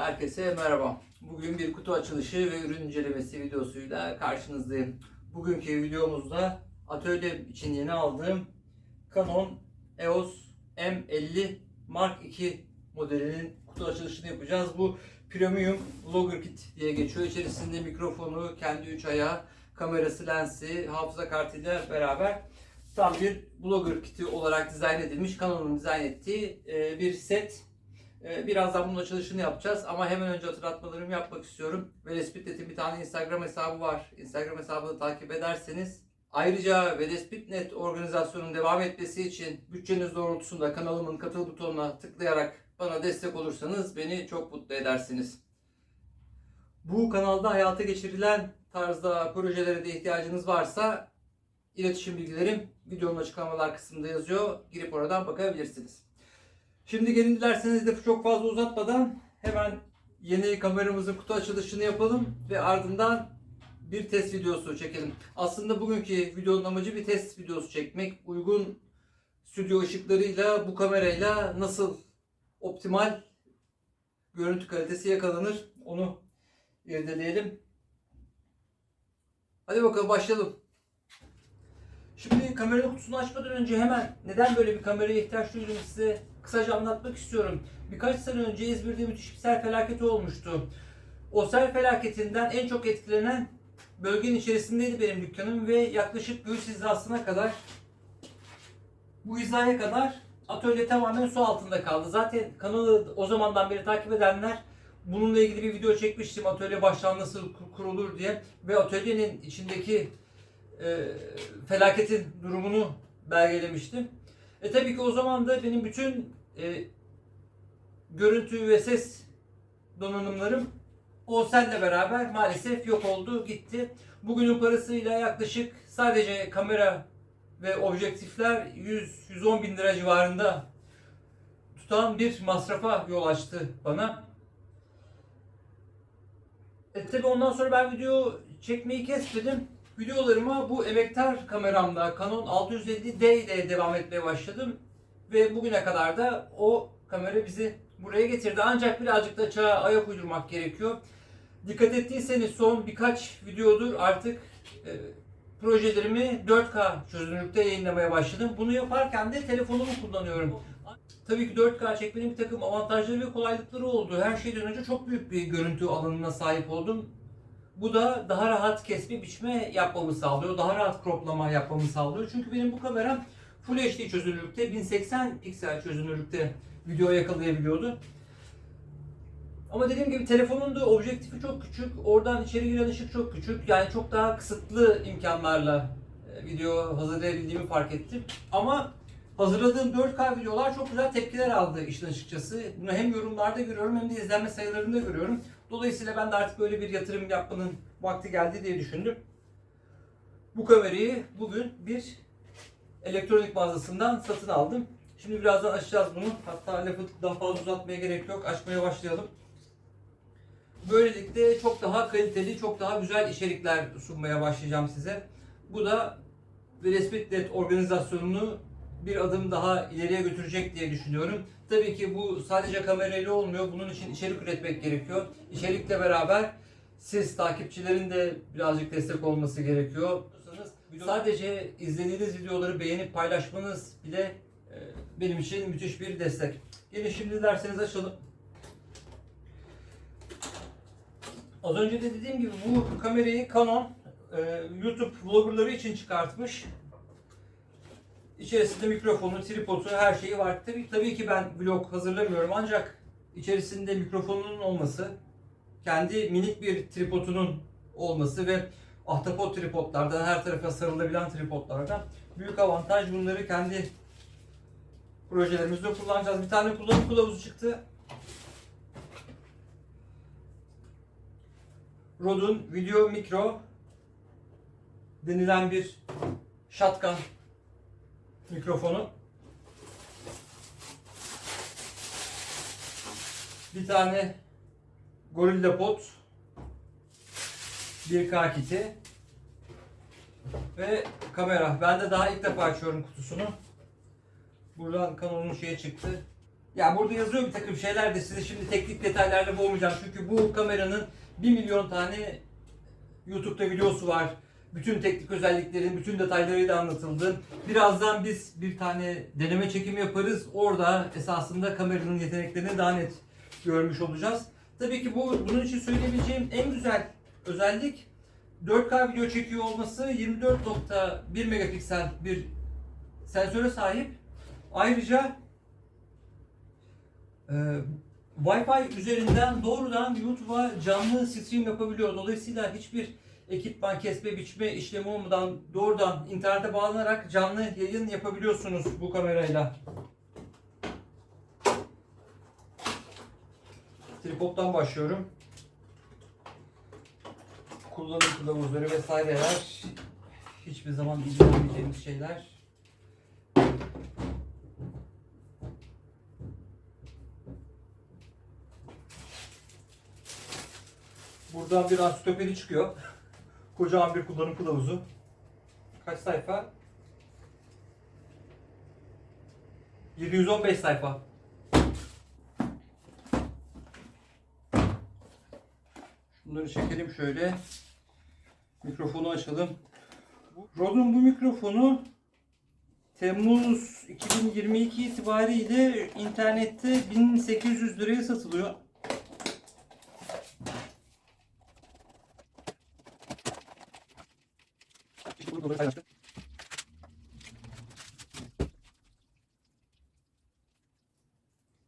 Herkese merhaba. Bugün bir kutu açılışı ve ürün incelemesi videosuyla karşınızdayım. Bugünkü videomuzda atölye için yeni aldığım Canon EOS M50 Mark II modelinin kutu açılışını yapacağız. Bu Premium Vlogger Kit diye geçiyor. İçerisinde mikrofonu, kendi üç ayağı, kamerası, lensi, hafıza kartıyla beraber tam bir Vlogger kiti olarak dizayn edilmiş, Canon'un dizayn ettiği e, bir set. Ee, Birazdan bunun açılışını yapacağız ama hemen önce hatırlatmalarımı yapmak istiyorum. Velespitnet'in bir tane Instagram hesabı var. Instagram hesabını takip ederseniz Ayrıca Velespitnet organizasyonun devam etmesi için bütçeniz doğrultusunda kanalımın katıl butonuna tıklayarak bana destek olursanız beni çok mutlu edersiniz. Bu kanalda hayata geçirilen tarzda projelere de ihtiyacınız varsa iletişim bilgilerim videonun açıklamalar kısmında yazıyor. Girip oradan bakabilirsiniz. Şimdi gelin dilerseniz de çok fazla uzatmadan hemen yeni kameramızın kutu açılışını yapalım ve ardından bir test videosu çekelim. Aslında bugünkü videonun amacı bir test videosu çekmek. Uygun stüdyo ışıklarıyla bu kamerayla nasıl optimal görüntü kalitesi yakalanır onu irdeleyelim. Hadi bakalım başlayalım. Şimdi kameranın kutusunu açmadan önce hemen neden böyle bir kameraya ihtiyaç duyduğumu size kısaca anlatmak istiyorum. Birkaç sene önce İzmir'de müthiş bir sel felaketi olmuştu. O sel felaketinden en çok etkilenen bölgenin içerisindeydi benim dükkanım ve yaklaşık göğüs hizasına kadar bu hizaya kadar atölye tamamen su altında kaldı. Zaten kanalı o zamandan beri takip edenler bununla ilgili bir video çekmiştim. Atölye baştan nasıl kur- kurulur diye ve atölyenin içindeki e, felaketin durumunu belgelemiştim. E tabii ki o zaman da benim bütün e, görüntü ve ses donanımlarım o selle beraber maalesef yok oldu, gitti. Bugünün parasıyla yaklaşık sadece kamera ve objektifler 100-110 bin lira civarında tutan bir masrafa yol açtı bana. E tabi ondan sonra ben video çekmeyi kesmedim. Videolarıma bu emektar kameramda Canon 650D ile devam etmeye başladım. Ve bugüne kadar da o kamera bizi buraya getirdi. Ancak birazcık da çağa ayak uydurmak gerekiyor. Dikkat ettiyseniz son birkaç videodur artık e, projelerimi 4K çözünürlükte yayınlamaya başladım. Bunu yaparken de telefonumu kullanıyorum. Tabii ki 4K çekmenin bir takım avantajları ve kolaylıkları oldu. Her şeyden önce çok büyük bir görüntü alanına sahip oldum. Bu da daha rahat kesme biçme yapmamı sağlıyor. Daha rahat croplama yapmamı sağlıyor. Çünkü benim bu kameram Full HD çözünürlükte 1080 piksel çözünürlükte video yakalayabiliyordu. Ama dediğim gibi telefonun da objektifi çok küçük. Oradan içeri giren ışık çok küçük. Yani çok daha kısıtlı imkanlarla e, video hazırlayabildiğimi fark ettim. Ama hazırladığım 4K videolar çok güzel tepkiler aldı işin açıkçası. Bunu hem yorumlarda görüyorum hem de izlenme sayılarında görüyorum. Dolayısıyla ben de artık böyle bir yatırım yapmanın vakti geldi diye düşündüm. Bu kamerayı bugün bir elektronik mağazasından satın aldım. Şimdi birazdan açacağız bunu. Hatta lafı daha fazla uzatmaya gerek yok. Açmaya başlayalım. Böylelikle çok daha kaliteli, çok daha güzel içerikler sunmaya başlayacağım size. Bu da Velespitnet organizasyonunu bir adım daha ileriye götürecek diye düşünüyorum. Tabii ki bu sadece kamerayla olmuyor. Bunun için içerik üretmek gerekiyor. İçerikle beraber siz takipçilerin de birazcık destek olması gerekiyor. Sadece izlediğiniz videoları beğenip paylaşmanız bile e, benim için müthiş bir destek. Gelin şimdi dilerseniz açalım. Az önce de dediğim gibi bu kamerayı Canon e, YouTube vloggerları için çıkartmış. İçerisinde mikrofonu, tripodu, her şeyi var. Tabii, tabii ki ben vlog hazırlamıyorum ancak içerisinde mikrofonunun olması, kendi minik bir tripodunun olması ve ahtapot tripodlardan, her tarafa sarılabilen tripodlardan büyük avantaj. Bunları kendi projelerimizde kullanacağız. Bir tane kullanım kılavuzu çıktı. Rode'un Video Micro denilen bir shotgun mikrofonu. Bir tane Gorilla Pod 1K kiti ve kamera. Ben de daha ilk defa açıyorum kutusunu. Buradan Canon'un şeye çıktı. Ya burada yazıyor bir takım şeyler de sizi şimdi teknik detaylarla boğmayacağım. Çünkü bu kameranın 1 milyon tane YouTube'da videosu var. Bütün teknik özelliklerin, bütün detaylarıyla anlatıldı. Birazdan biz bir tane deneme çekimi yaparız. Orada esasında kameranın yeteneklerini daha net görmüş olacağız. Tabii ki bu bunun için söyleyebileceğim en güzel özellik 4K video çekiyor olması 24.1 megapiksel bir sensöre sahip. Ayrıca e, Wi-Fi üzerinden doğrudan YouTube'a canlı stream yapabiliyor. Dolayısıyla hiçbir ekipman kesme biçme işlemi olmadan doğrudan internete bağlanarak canlı yayın yapabiliyorsunuz bu kamerayla. Tripod'dan başlıyorum. Kullanım kılavuzları vesaireler hiçbir zaman ilgilenmeyeceğimiz şeyler. Buradan bir ansiklopedi çıkıyor. Kocaman bir kullanım kılavuzu. Kaç sayfa? 715 sayfa. Bunları çekelim şöyle. Mikrofonu açalım. Rode'un bu mikrofonu Temmuz 2022 itibariyle internette 1800 liraya satılıyor.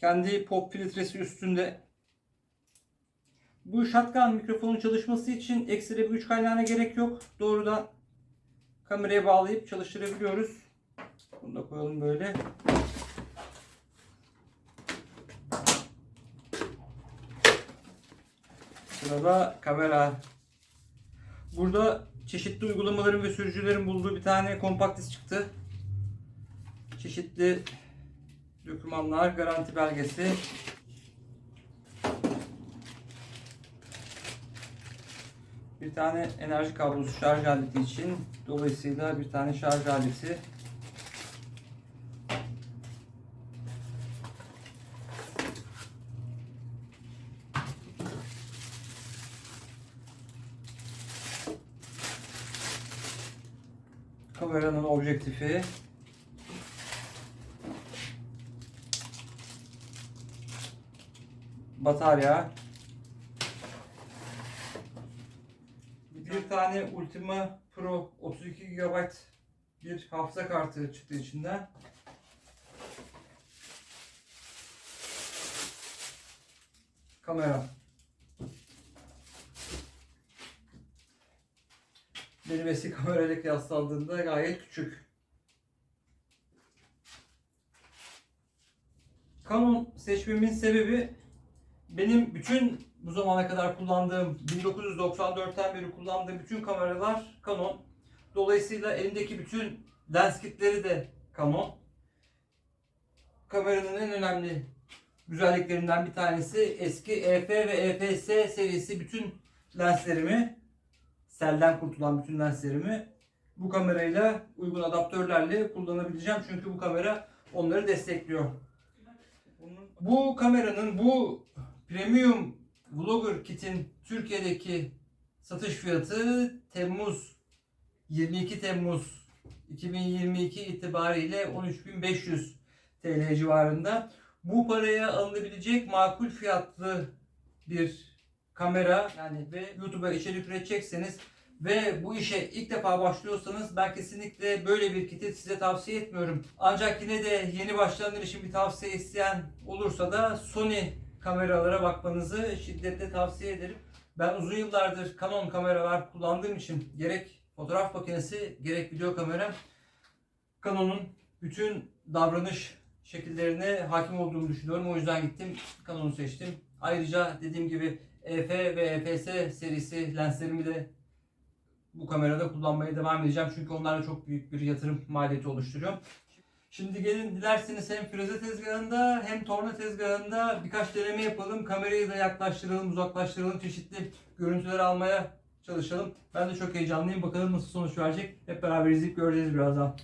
Kendi pop filtresi üstünde bu shotgun mikrofonun çalışması için ekstra bir güç kaynağına gerek yok. Doğrudan kameraya bağlayıp çalıştırabiliyoruz. Bunu da koyalım böyle. Sırada kamera. Burada çeşitli uygulamaların ve sürücülerin bulduğu bir tane kompakt disk çıktı. Çeşitli dokümanlar, garanti belgesi, Bir tane enerji kablosu şarj aleti için. Dolayısıyla bir tane şarj aleti. Objektifi. Batarya. Bir tane Ultima Pro 32 GB bir hafıza kartı çıktı içinden. Kamera. Benim eski kamerayla kıyaslandığında gayet küçük. Canon seçmemin sebebi benim bütün bu zamana kadar kullandığım 1994'ten beri kullandığım bütün kameralar Canon. Dolayısıyla elimdeki bütün lens kitleri de Canon. Kameranın en önemli güzelliklerinden bir tanesi eski EF ve EFS serisi bütün lenslerimi selden kurtulan bütün lenslerimi bu kamerayla uygun adaptörlerle kullanabileceğim. Çünkü bu kamera onları destekliyor. Bu kameranın bu premium Vlogger Kit'in Türkiye'deki satış fiyatı Temmuz 22 Temmuz 2022 itibariyle 13.500 TL civarında. Bu paraya alınabilecek makul fiyatlı bir kamera yani ve YouTube'a içerik üretecekseniz ve bu işe ilk defa başlıyorsanız ben kesinlikle böyle bir kiti size tavsiye etmiyorum. Ancak yine de yeni başlayanlar için bir tavsiye isteyen olursa da Sony kameralara bakmanızı şiddetle tavsiye ederim. Ben uzun yıllardır Canon kameralar kullandığım için gerek fotoğraf makinesi gerek video kamera Canon'un bütün davranış şekillerine hakim olduğumu düşünüyorum. O yüzden gittim Canon'u seçtim. Ayrıca dediğim gibi EF ve EFS serisi lenslerimi de bu kamerada kullanmaya devam edeceğim. Çünkü onlar da çok büyük bir yatırım maliyeti oluşturuyor. Şimdi gelin dilerseniz hem freze tezgahında hem torna tezgahında birkaç deneme yapalım. Kamerayı da yaklaştıralım, uzaklaştıralım. Çeşitli görüntüler almaya çalışalım. Ben de çok heyecanlıyım. Bakalım nasıl sonuç verecek. Hep beraber izleyip göreceğiz birazdan.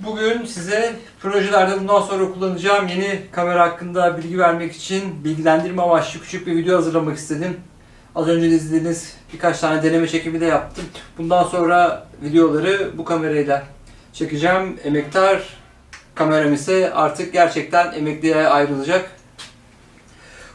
Bugün size projelerde bundan sonra kullanacağım yeni kamera hakkında bilgi vermek için bilgilendirme amaçlı küçük bir video hazırlamak istedim. Az önce izlediğiniz birkaç tane deneme çekimi de yaptım. Bundan sonra videoları bu kamerayla çekeceğim. Emektar kameram ise artık gerçekten emekliye ayrılacak.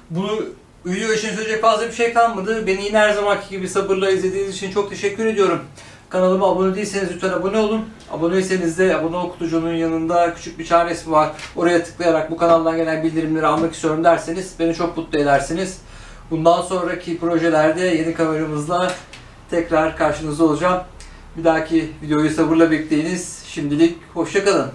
Bunu video için söyleyecek fazla bir şey kalmadı. Beni yine her zamanki gibi sabırla izlediğiniz için çok teşekkür ediyorum. Kanalıma abone değilseniz lütfen abone olun. Aboneyseniz de abone ol kutucuğunun yanında küçük bir resmi var. Oraya tıklayarak bu kanaldan gelen bildirimleri almak istiyorum derseniz beni çok mutlu edersiniz. Bundan sonraki projelerde yeni kameramızla tekrar karşınızda olacağım. Bir dahaki videoyu sabırla bekleyiniz. Şimdilik hoşçakalın.